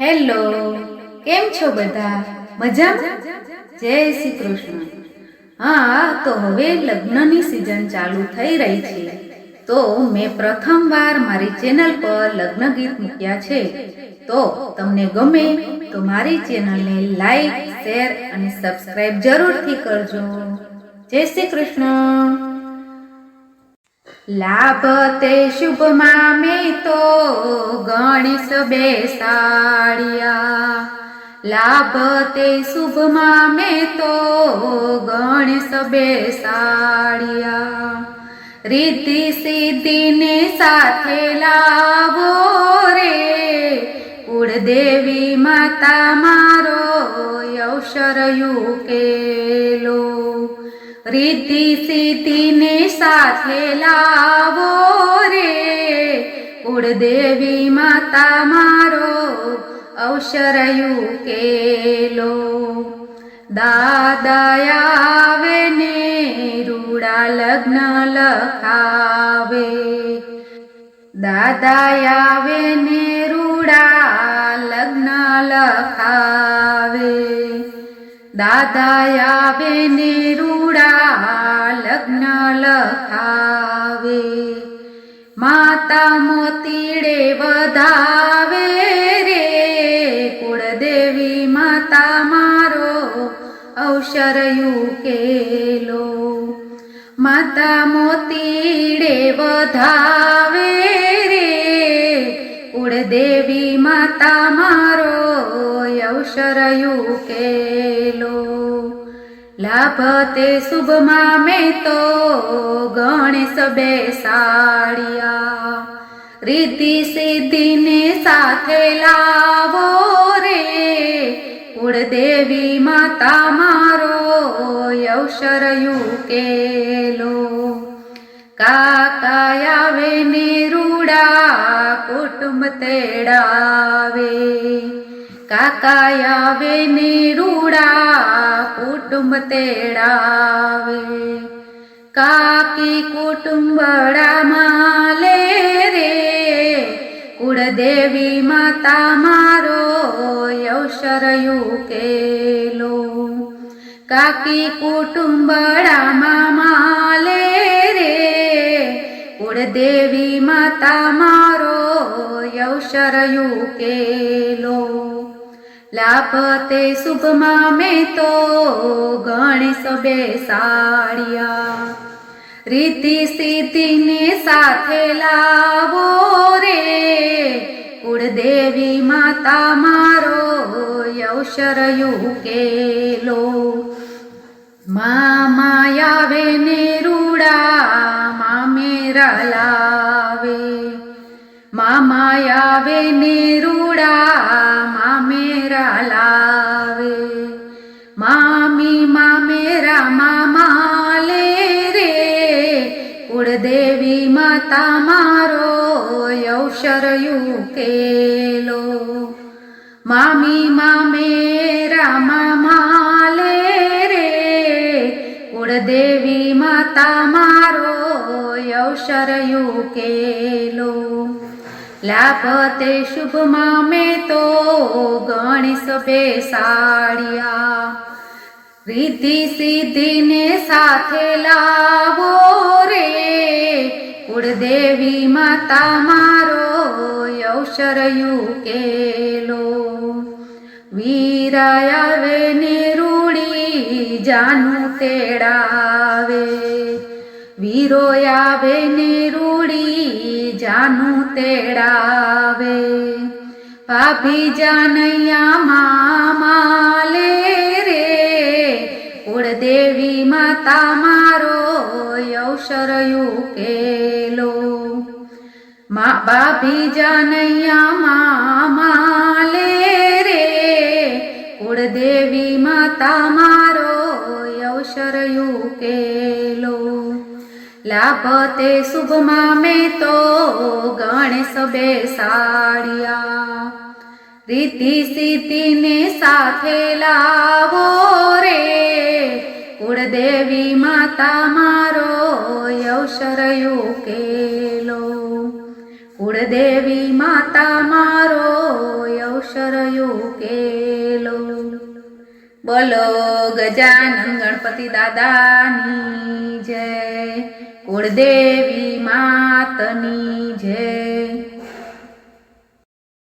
Hello, કેમ છો બધા? મજામાં? જય શ્રી કૃષ્ણ. હા, તો હવે લગ્નની સિઝન ચાલુ થઈ રહી છે. તો મેં પ્રથમવાર મારી ચેનલ પર લગ્ન ગીત મૂક્યા છે. તો તમને ગમે તો મારી ચેનલને લાઈક શેર અને સબસ્ક્રાઇબ જરૂરથી કરજો. જય શ્રી કૃષ્ણ. લાભ તે શુભમાં મેં તો ગણેશ બેસાડ્યા. લાભ તે શુભમાં મેં તો ગણેશ બેસાડ્યા. રીતિ સિદ્ધિને સાથે લાવો રે. કુળદેવી માતા મારો અવસર યુકેલો. રીતિ સિદ્ધિને સાથે લાવો રે કુળદેવી માતા મારો અવસરયું કેલો દાદાયાવે ને રૂડા લગ્ન લખાવે દાદાયાવે ને રૂડા લગ્ન લખાવે દાદા આવે ને રૂડા લગ્ન લખાવે. માતા મોતીડે વધાવે રે. કુળદેવી માતા મારો અવસર યુકેલો. માતા મોતીડે વધાવે રે. કુળદેવી માતા મારો અવસર યુકેલો. લાભ તે શુભમાં મેં તો ગણેશ બેસાડ્યા રીતિ સિદ્ધિને સાથે લાવો રે. કુળદેવી માતા મારો અવસર યુકેલો. કાકા આવે ને રૂડા કુટુંબ તેડાવે. કાકા આવે ને રૂડા કુટુંબ તેડાવે. કાકી કુટુંબડામાં લે રે. કુળદેવી માતા મારો અવસર કેલો કાકી કુટુંબડામાં માલે રે. કુળદેવી માતા મારો અવસર યુકેલો. લાભ તે શુભમાં મેં તો ગણેશ બેસાડ્યા રીતિ સિદ્ધિને સાથે લાવો રે, કુળદેવી માતા મારો અવસર યુકેલો. મા માયાવે ને રૂડા મામેરા લાવે મા માયાવે ને રૂડા મામેરા લાવે. મામી, મામેરા મામા લે રે. કુળદેવી માતા મારો અવસર કેલો મામી, મામેરા મામા લે રે. કુળદેવી માતા મારો અવસર યુકેલો. લાભ તે શુભમાં મેં તો ગણેશ બેસાડ્યા રિદ્ધિ સિદ્ધિને સાથે લાવો રે, કુળદેવી માતા મારો અવસર કેલો વીરાયાવે ને રૂડી જાનું તેડાવે. વીરોયાવે ને રૂડી જાનું તેડાવે. ભાભી જાનૈયા મામા લે રે. કુળદેવી માતા મારો અવસર યુકેલો. મા બાભી જાનૈયા મામા લે રે. કુળદેવી માતા મારો અવસર યુકેલો. લાભ તે શુભમાં મેં તો ગણેશ બેસાડ્યા. રીતિ સિદ્ધિને સાથે લાવો રે. કુળદેવી માતા મારો અવસર કેલો કુળદેવી માતા મારો સરયો કેલો બોલો ગજાનન ગણપતિ દાદાની જય. કુળદેવી માતની જય.